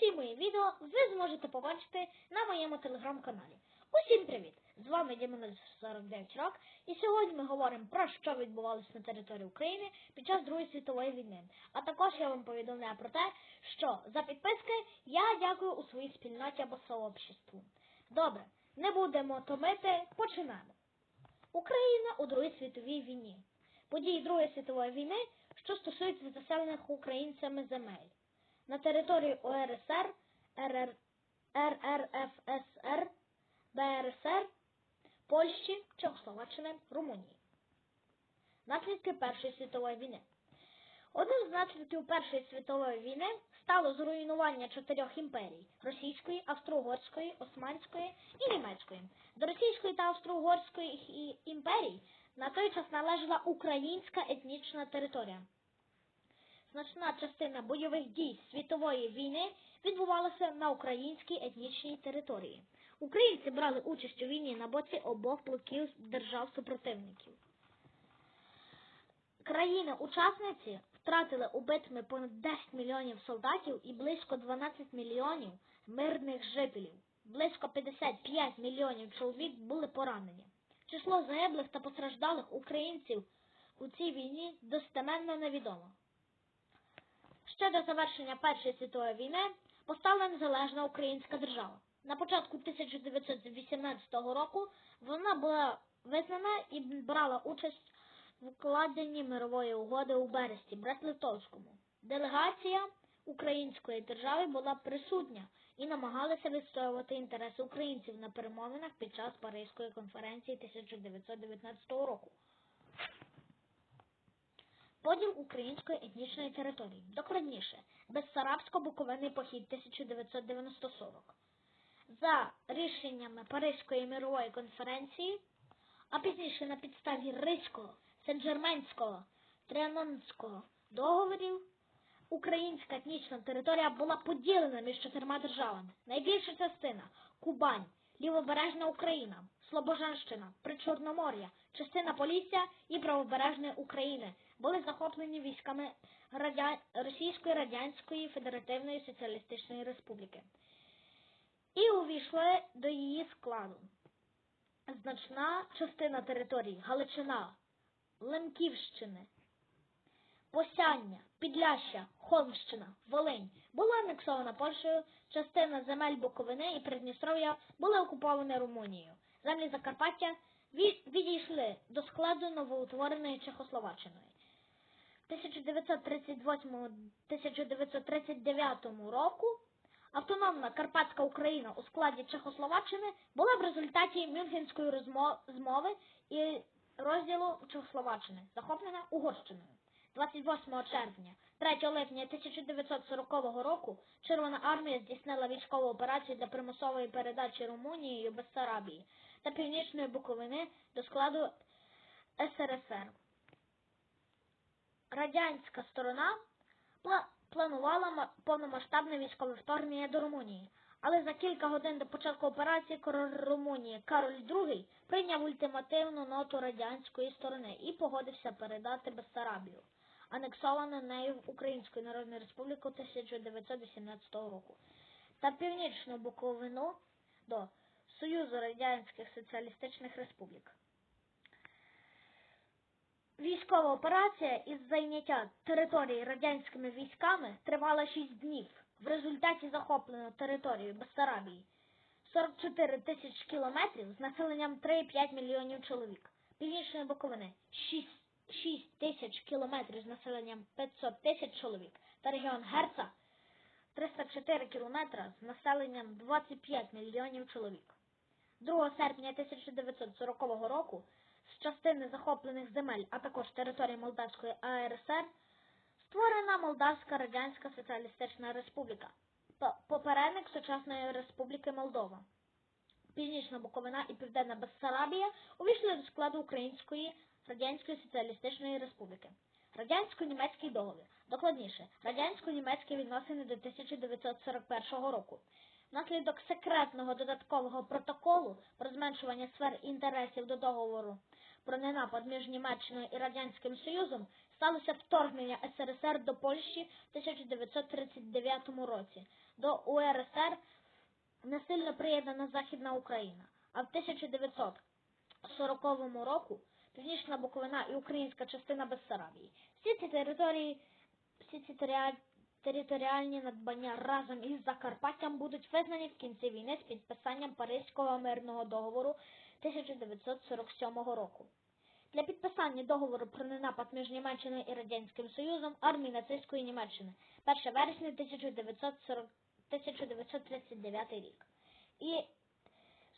Усі мої відео ви зможете побачити на моєму телеграм-каналі. Усім привіт! З вами Дімонець 49 рок, і сьогодні ми говоримо про що відбувалося на території України під час Другої світової війни. А також я вам повідомляю про те, що за підписки я дякую у своїй спільноті або сообществу. Добре, не будемо томити, починаємо. Україна у Другій світовій війні. Події Другої світової війни, що стосуються заселених українцями земель на території УРСР, РР, РРФСР, БРСР, Польщі, Чехословаччини, Румунії. Наслідки Першої світової війни. Одним з наслідків Першої світової війни стало зруйнування чотирьох імперій російської, австро-угорської, османської і німецької. До російської та австро-угорської імперій на той час належала українська етнічна територія. Значна частина бойових дій світової війни відбувалася на українській етнічній території. Українці брали участь у війні на боці обох блоків держав супротивників. Країни-учасниці втратили убитими понад 10 мільйонів солдатів і близько 12 мільйонів мирних жителів. Близько 55 мільйонів чоловік були поранені. Число загиблих та постраждалих українців у цій війні достеменно невідомо. Ще до завершення Першої світової війни постала незалежна українська держава. На початку 1918 року вона була визнана і брала участь в укладенні мирової угоди у Бересті, Брест-Литовському. Делегація української держави була присутня і намагалася відстоювати інтереси українців на перемовинах під час Паризької конференції 1919 року. Поділ української етнічної території. Докладніше, Безсарабсько-Буковинний похід 1990-40. За рішеннями Паризької мирової конференції, а пізніше на підставі Ризького, Сен-Джерменського, Тріанонського договорів, українська етнічна територія була поділена між чотирма державами. Найбільша частина Кубань, Лівобережна Україна, Слобожанщина, Причорномор'я, частина Полісся і Правобережної України були захоплені військами Радя... Російської Радянської Федеративної Соціалістичної Республіки і увійшли до її складу. Значна частина території Галичина, Лемківщини, Посяння, Підляща, Холмщина, Волинь була анексована Польщею, частина земель Буковини і Придністров'я були окуповані Румунією. Землі Закарпаття відійшли до складу новоутвореної Чехословаччини. В 1938-1939 року автономна Карпатська Україна у складі Чехословаччини була в результаті Мюнхенської розмо- змови і розділу Чехословаччини, захоплена Угорщиною. 28 червня, 3 липня 1940 року Червона армія здійснила військову операцію для примусової передачі Румунією Бессарабії та Північної Буковини до складу СРСР. Радянська сторона планувала повномасштабне військове вторгнення до Румунії, але за кілька годин до початку операції король Румунії Кароль II прийняв ультимативну ноту радянської сторони і погодився передати Бессарабію, анексовану нею в Українську Народну Республіку 1918 року, та Північну Буковину до Союзу Радянських Соціалістичних Республік. Військова операція із зайняття території радянськими військами тривала 6 днів. В результаті захоплено територію Бессарабії 44 тисяч кілометрів з населенням 3,5 мільйонів чоловік. Північної Буковини 6, 6 тисяч кілометрів з населенням 500 тисяч чоловік та регіон Герца 304 кілометри з населенням 25 мільйонів чоловік. 2 серпня 1940 року з частини захоплених земель, а також території Молдавської АРСР, створена Молдавська Радянська Соціалістична Республіка, по- попередник сучасної Республіки Молдова. Північна Буковина і Південна Бессарабія увійшли до складу Української Радянської Соціалістичної Республіки. Радянсько-німецький договір, докладніше, радянсько-німецькі відносини до 1941 року. Внаслідок секретного додаткового протоколу про зменшування сфер інтересів до договору про ненапад між Німеччиною і Радянським Союзом сталося вторгнення СРСР до Польщі в 1939 році. До УРСР насильно приєднана Західна Україна, а в 1940 року Північна Буковина і українська частина Бессарабії. Всі ці території, всі ці територіальні надбання разом із Закарпаттям будуть визнані в кінці війни з підписанням Паризького мирного договору 1947 року. Для підписання договору про ненапад між Німеччиною і Радянським Союзом армії нацистської Німеччини 1 вересня 1940 1939 рік і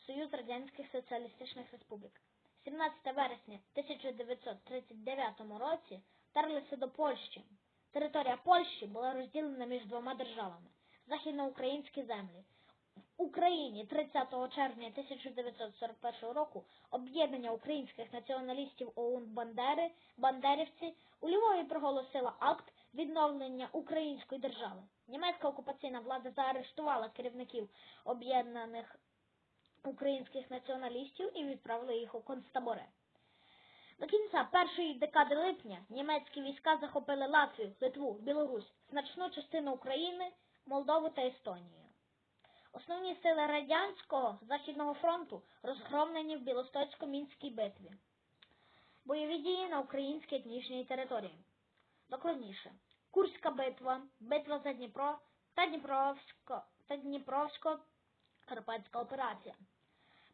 Союз Радянських Соціалістичних Республік. 17 вересня 1939 році втерлися до Польщі. Територія Польщі була розділена між двома державами західноукраїнські землі. В Україні 30 червня 1941 року об'єднання українських націоналістів ОУН Бандери, Бандерівці у Львові проголосила акт відновлення української держави. Німецька окупаційна влада заарештувала керівників об'єднаних українських націоналістів і відправили їх у концтабори. До кінця першої декади липня німецькі війська захопили Латвію, Литву, Білорусь, значну частину України, Молдову та Естонію. Основні сили радянського західного фронту розгромлені в Білостоцько-Мінській битві. Бойові дії на українській етнічній території. Докладніше. Курська битва, битва за Дніпро та Дніпровсько та Дніпровсько-Карпатська операція.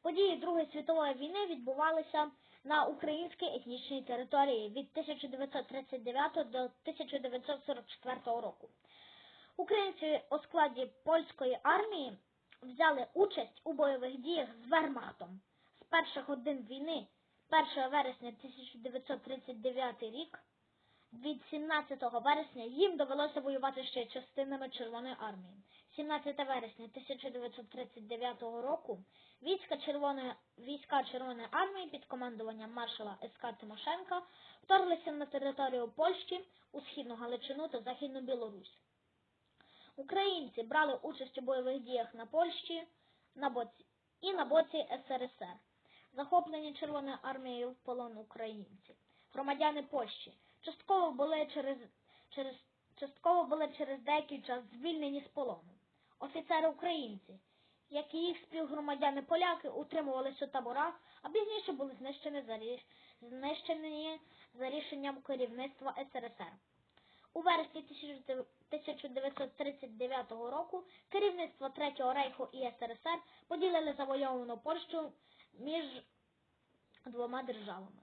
Події Другої світової війни відбувалися на українській етнічній території від 1939 до 1944 року. Українці у складі польської армії взяли участь у бойових діях з Вермахтом з перших годин війни 1 вересня 1939 рік. Від 17 вересня їм довелося воювати ще частинами Червоної армії. 17 вересня 1939 року війська Червоної війська Червоної армії під командуванням маршала СК Тимошенка вторглися на територію Польщі у східну Галичину та Західну Білорусь. Українці брали участь у бойових діях на Польщі на боці, і на боці СРСР, захоплені Червоною армією в полон українці. Громадяни Польщі частково були через, через, частково були через деякий час звільнені з полону. Офіцери українці, як і їх співгромадяни поляки, утримувалися у таборах, а пізніше були знищені за, ріш- знищені за рішенням керівництва СРСР. У вересні 1939 року керівництво Третього рейху і СРСР поділили завойовану Польщу між двома державами.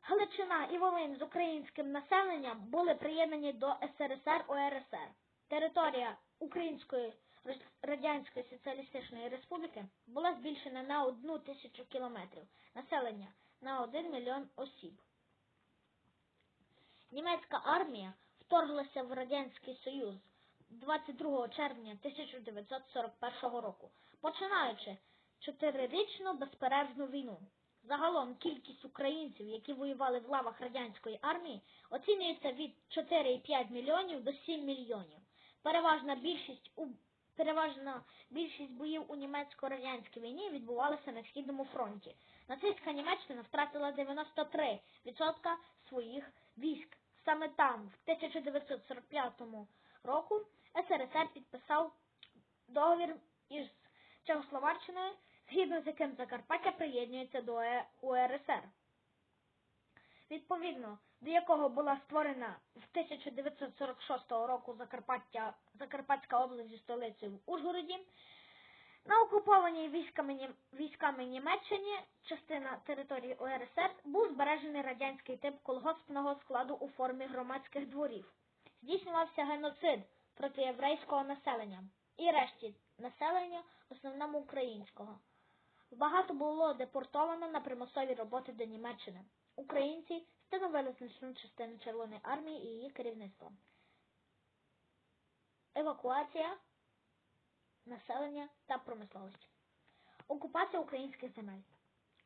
Галичина і Волинь з українським населенням були приєднані до СРСР УРСР. Територія Української Радянської Соціалістичної Республіки була збільшена на одну тисячу кілометрів, населення на один мільйон осіб. Німецька армія вторглася в Радянський Союз 22 червня 1941 року, починаючи чотирирічну безперервну війну. Загалом кількість українців, які воювали в лавах радянської армії, оцінюється від 4,5 мільйонів до 7 мільйонів. Переважна більшість у переважна більшість боїв у німецько-радянській війні відбувалася на східному фронті. Нацистська Німеччина втратила 93% своїх військ. Саме там, в 1945 року, СРСР підписав договір із Чехословаччиною, згідно з яким Закарпаття приєднується до Е- УРСР. Відповідно, до якого була створена в 1946 року Закарпаття, Закарпатська область зі столицею в Ужгороді, на окупованій військами, військами Німеччині частина території УРСР був збережений радянський тип колгоспного складу у формі громадських дворів. Здійснювався геноцид проти єврейського населення і решті населення, основному українського. Багато було депортовано на примусові роботи до Німеччини. Українці становили значну частину Червоної армії і її керівництва. Евакуація населення та промисловості. Окупація українських земель.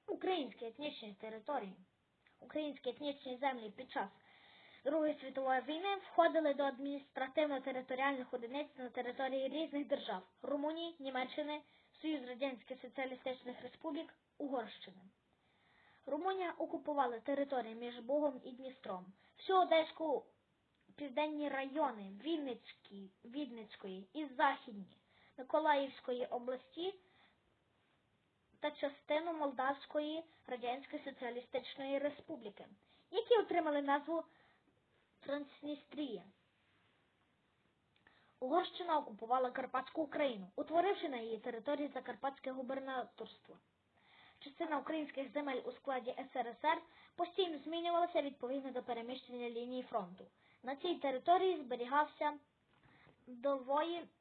Українські етнічні території. Українські етнічні землі під час Другої світової війни входили до адміністративно-територіальних одиниць на території різних держав Румунії, Німеччини, Союз Радянських Соціалістичних Республік, Угорщини. Румунія окупувала території між Бугом і Дністром, всю Одеську південні райони Вінницькі, Відницької і Західні Миколаївської області та частину Молдавської Радянської Соціалістичної Республіки, які отримали назву Трансністрія. Угорщина окупувала Карпатську Україну, утворивши на її території Закарпатське губернаторство. Частина українських земель у складі СРСР постійно змінювалася відповідно до переміщення лінії фронту. На цій території зберігався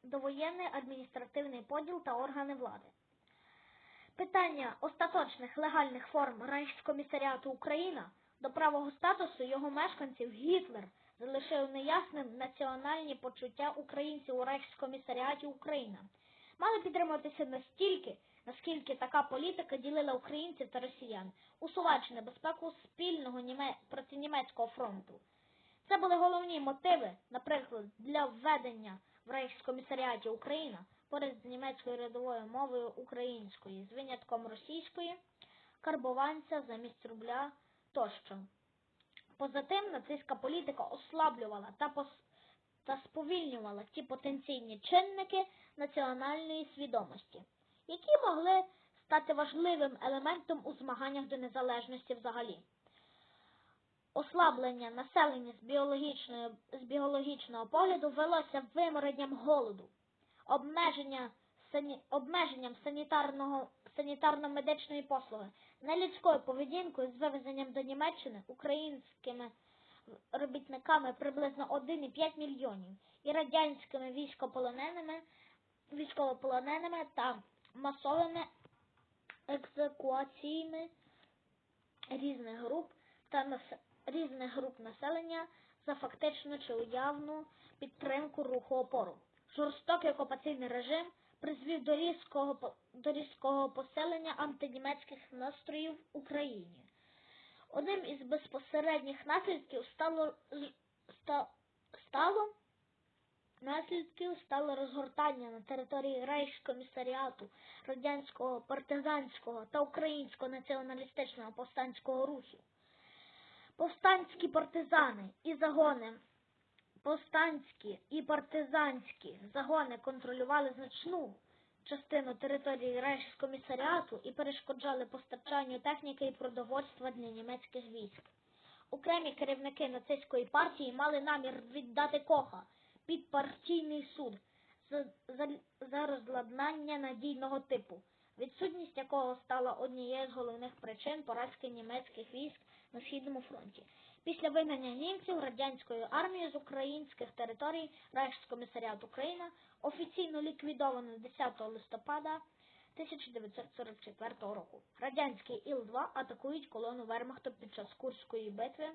довоєнний адміністративний поділ та органи влади. Питання остаточних легальних форм Рейхскомісаріату Україна до правого статусу його мешканців Гітлер залишив неясним національні почуття українців у Рейхскомісаріаті Україна. Мали підтримуватися настільки, наскільки така політика ділила українців та росіян, усуваючи небезпеку спільного німе... проти німецького фронту. Це були головні мотиви, наприклад, для введення в Рейхскомісаріаті Україна поряд з німецькою рядовою мовою української, з винятком російської, карбованця замість рубля тощо. Поза тим, нацистська політика ослаблювала та, пос... та сповільнювала ті потенційні чинники національної свідомості, які могли стати важливим елементом у змаганнях до незалежності взагалі. Ослаблення населення з з біологічного погляду велося виморенням голоду, обмеження сані, обмеженням санітарно-медичної послуги, нелюдською поведінкою з вивезенням до Німеччини українськими робітниками приблизно 1,5 мільйонів і радянськими військополоненими, військовополоненими та масовими екзекуаціями різних груп та нас- різних груп населення за фактичну чи уявну підтримку руху опору. Жорстокий окупаційний режим призвів до різкого, до різкого поселення антинімецьких настроїв в Україні. Одним із безпосередніх наслідків стало, стало наслідків стало розгортання на території Рейхскомісаріату радянського партизанського та українського націоналістичного повстанського рухів. Повстанські партизани і загони повстанські і партизанські загони контролювали значну частину території Рейхскомісаріату і перешкоджали постачанню техніки і продовольства для німецьких військ. Окремі керівники нацистської партії мали намір віддати Коха під партійний суд за, за, за розладнання надійного типу, відсутність якого стала однією з головних причин поразки німецьких військ на східному фронті. Після вигнання німців радянською армією з українських територій Рейхскомісаріат Україна офіційно ліквідовано 10 листопада 1944 року. Радянський Іл-2 атакують колону Вермахту під час Курської битви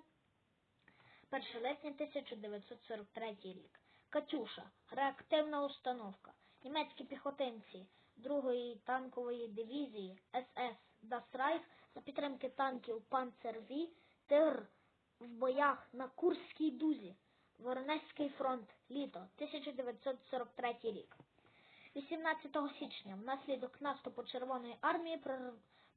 1 липня 1943 рік. Катюша, реактивна установка. Німецькі піхотинці 2-ї танкової дивізії СС Reich за підтримки танків Панцер-В Тигр в боях на Курській дузі. Воронезький фронт. Літо 1943 рік. 18 січня внаслідок наступу Червоної армії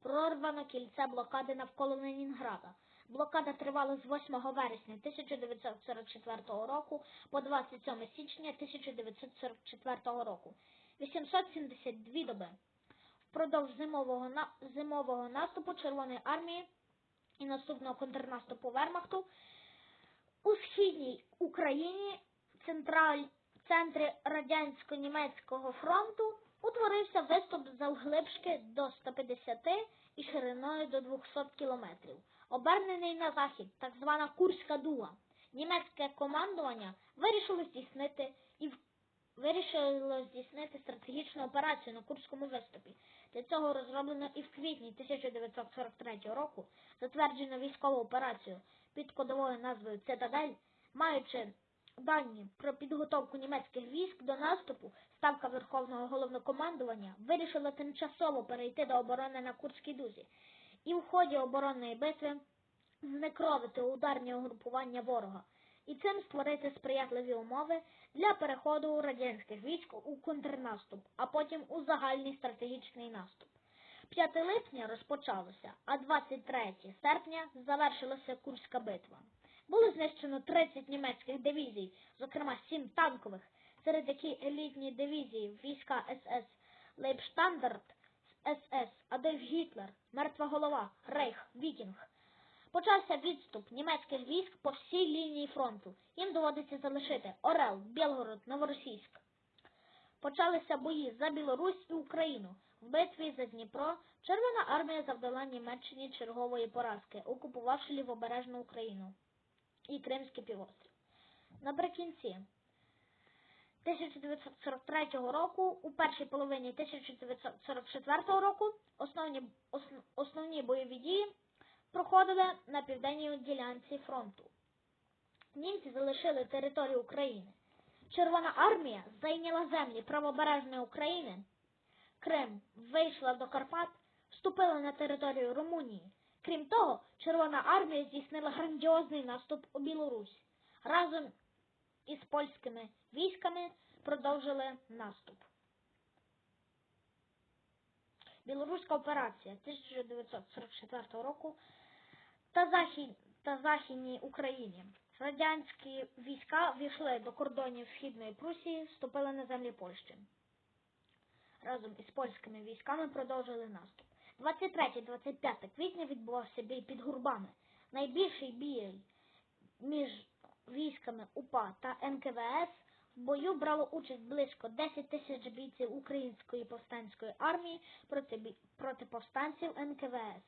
прорвано кільце блокади навколо Ленінграда. Блокада тривала з 8 вересня 1944 року по 27 січня 1944 року. 872 доби. Впродовж зимового, на... зимового наступу Червоної армії і наступного контрнаступу Вермахту у східній Україні централь... центрі радянсько-німецького фронту утворився виступ завглибшки до 150 і шириною до 200 кілометрів. Обернений на захід, так звана Курська дуга. Німецьке командування вирішило здійснити і вирішило здійснити стратегічну операцію на Курському виступі. Для цього розроблено і в квітні 1943 року затверджено військову операцію під кодовою назвою Цитадель, маючи дані про підготовку німецьких військ до наступу, ставка Верховного головнокомандування вирішила тимчасово перейти до оборони на Курській дузі і в ході оборонної битви знекровити ударні угрупування ворога і цим створити сприятливі умови для переходу радянських військ у контрнаступ, а потім у загальний стратегічний наступ. 5 липня розпочалося, а 23 серпня завершилася Курська битва. Було знищено 30 німецьких дивізій, зокрема 7 танкових, серед яких елітні дивізії війська СС Лейбштандарт, СС Адольф Гітлер, Мертва голова, Рейх, Вікінг. Почався відступ німецьких військ по всій лінії фронту. Їм доводиться залишити Орел, Білгород, Новоросійськ. Почалися бої за Білорусь і Україну. В битві за Дніпро Червона армія завдала Німеччині чергової поразки, окупувавши лівобережну Україну і Кримський півострів. Наприкінці 1943 року, у першій половині 1944 року, основні, ос- основні бойові дії проходили на південній ділянці фронту. Німці залишили територію України. Червона армія зайняла землі правобережної України, Крим вийшла до Карпат, вступила на територію Румунії. Крім того, Червона армія здійснила грандіозний наступ у Білорусь. Разом із польськими військами продовжили наступ. Білоруська операція 1944 року та, Захід, та Західній Україні. Радянські війська війшли до кордонів Східної Прусії, вступили на землі Польщі. Разом із польськими військами продовжили наступ. 23-25 квітня відбувався бій під Гурбами. Найбільший бій між військами УПА та НКВС в бою брало участь близько 10 тисяч бійців української повстанської армії проти, проти повстанців НКВС.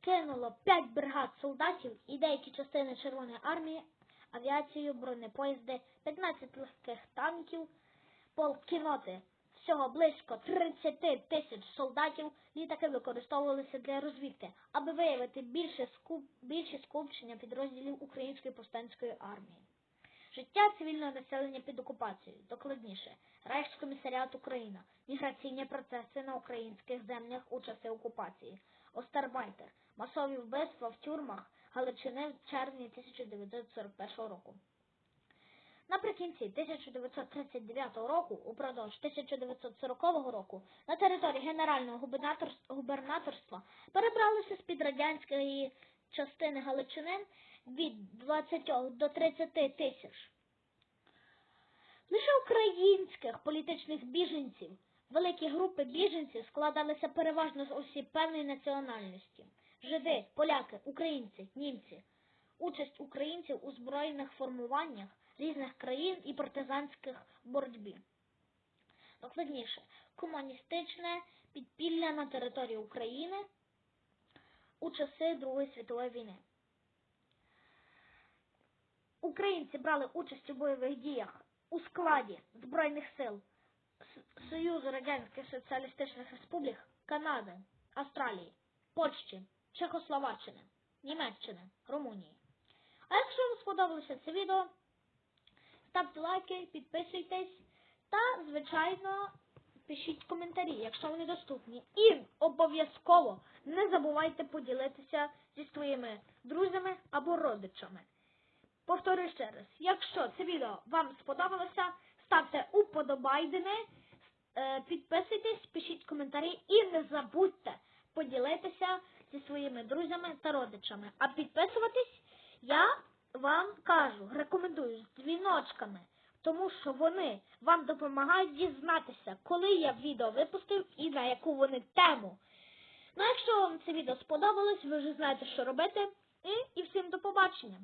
Кинуло 5 бригад солдатів і деякі частини Червоної армії, авіацію, бронепоїзди, 15 легких танків, полк кіноти. Всього близько 30 тисяч солдатів літаки використовувалися для розвідки, аби виявити більше скуп, більше скупчення підрозділів Української повстанської армії. Життя цивільного населення під окупацією, докладніше, Райхскомісаріат Україна, міграційні процеси на українських землях у часи окупації, Остарбайтер, масові вбивства в тюрмах. Галичини в червні 1941 року. Наприкінці 1939 року, упродовж 1940 року, на території Генерального губернаторства перебралися з-під радянської частини Галичини від 20 до 30 тисяч. Лише українських політичних біженців, великі групи біженців складалися переважно з осіб певної національності: жиди, поляки, українці, німці. Участь українців у збройних формуваннях різних країн і партизанських боротьбі. Докладніше, комуністичне підпілля на території України у часи Другої світової війни. Українці брали участь у бойових діях у складі Збройних сил Союзу Радянських Соціалістичних Республік, Канади, Австралії, Польщі, Чехословаччини, Німеччини, Румунії. А якщо вам сподобалося це відео, ставте лайки, підписуйтесь та, звичайно, пишіть коментарі, якщо вони доступні. І обов'язково не забувайте поділитися зі своїми друзями або родичами. Повторюю ще раз, якщо це відео вам сподобалося, ставте уподобайдени, е, підписуйтесь, пишіть коментарі і не забудьте поділитися зі своїми друзями та родичами. А підписуватись я вам кажу, рекомендую з дзвіночками, тому що вони вам допомагають дізнатися, коли я відео випустив і на яку вони тему. Ну, якщо вам це відео сподобалось, ви вже знаєте, що робити. І, і всім до побачення!